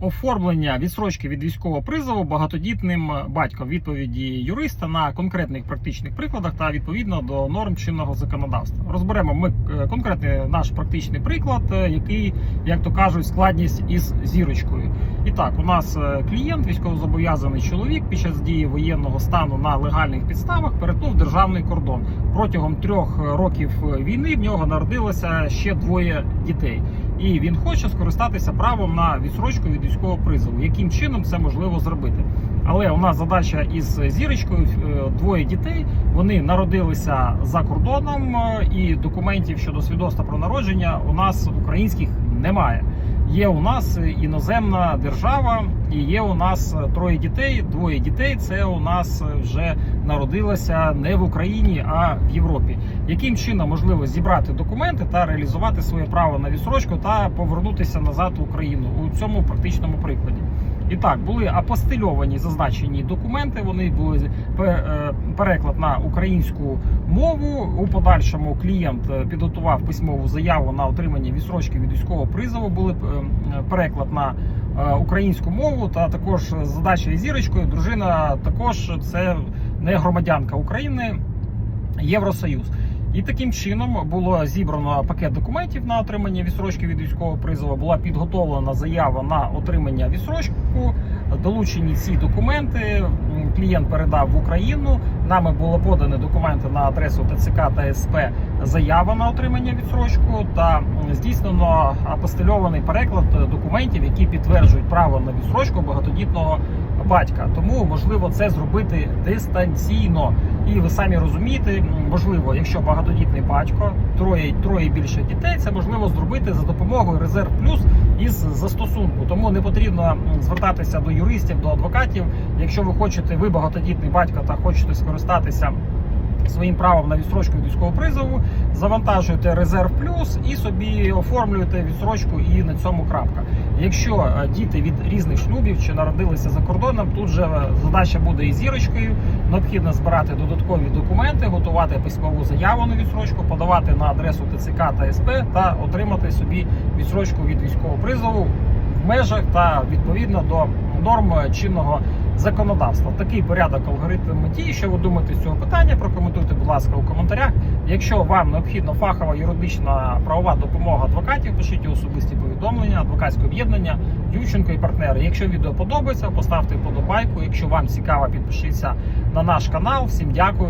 оформлення відсрочки від військового призову багатодітним батьком відповіді юриста на конкретних практичних прикладах та відповідно до норм чинного законодавства. Розберемо ми е, конкретний наш практичний приклад, е, який, як то кажуть, складність із зірочкою. І так, у нас е, клієнт, військовозобов'язаний чоловік під час дії воєнного стану на легальних підставах перетнув державний кордон. Протягом трьох років війни в нього народилося ще двоє дітей, і він хоче скористатися правом на відсрочку від військового призову. Яким чином це можливо зробити? Але у нас задача із зірочкою е, двоє дітей. Вони народилися за кордоном, е, і документів щодо свідоцтва про народження у нас українських немає. Є у нас іноземна держава, і є у нас троє дітей. Двоє дітей це у нас вже народилося не в Україні, а в Європі. Яким чином можливо зібрати документи та реалізувати своє право на відсрочку та повернутися назад в Україну у цьому практичному прикладі? І так, були апостильовані зазначені документи. Вони були е, переклад на українську мову. У подальшому клієнт е, підготував письмову заяву на отримання відсрочки від військового призову. Були е, переклад на українську мову. Та також задача зірочкою. Дружина також це не громадянка України, Євросоюз. І таким чином було зібрано пакет документів на отримання відсрочки від військового призову. Була підготовлена заява на отримання відсрочку. Долучені ці документи. Клієнт передав в Україну. Нами було подані документи на адресу ТЦК та СП. Заява на отримання відсрочку та здійснено апостильований переклад документів, які підтверджують право на відсрочку багатодітного батька. Тому можливо це зробити дистанційно. І ви самі розумієте, можливо, якщо багатодітний батько, троє троє більше дітей, це можливо зробити за допомогою резерв плюс із застосунку. Тому не потрібно звертатися до юристів, до адвокатів. Якщо ви хочете, ви багатодітний батько та хочете скористатися. Своїм правом на відстрочку від військового призову завантажуєте резерв плюс і собі оформлюєте відстрочку, і на цьому крапка. Якщо е, діти від різних шлюбів чи народилися за кордоном, тут же е, задача буде і зірочкою. Необхідно збирати додаткові документи, готувати письмову заяву на відсрочку, подавати на адресу ТЦК та СП та отримати собі відсрочку від військового призову в межах та відповідно до норм чинного законодавства. Такий порядок алгоритм дії, Що ви думаєте з цього питання? Прокоментуйте, будь ласка, у коментарях. Якщо вам необхідна фахова юридична правова допомога адвокатів, пишіть особисті повідомлення, адвокатське об'єднання, Ющенко і партнери. Якщо відео подобається, поставте вподобайку. Якщо вам цікаво, підпишіться на наш канал. Всім дякую.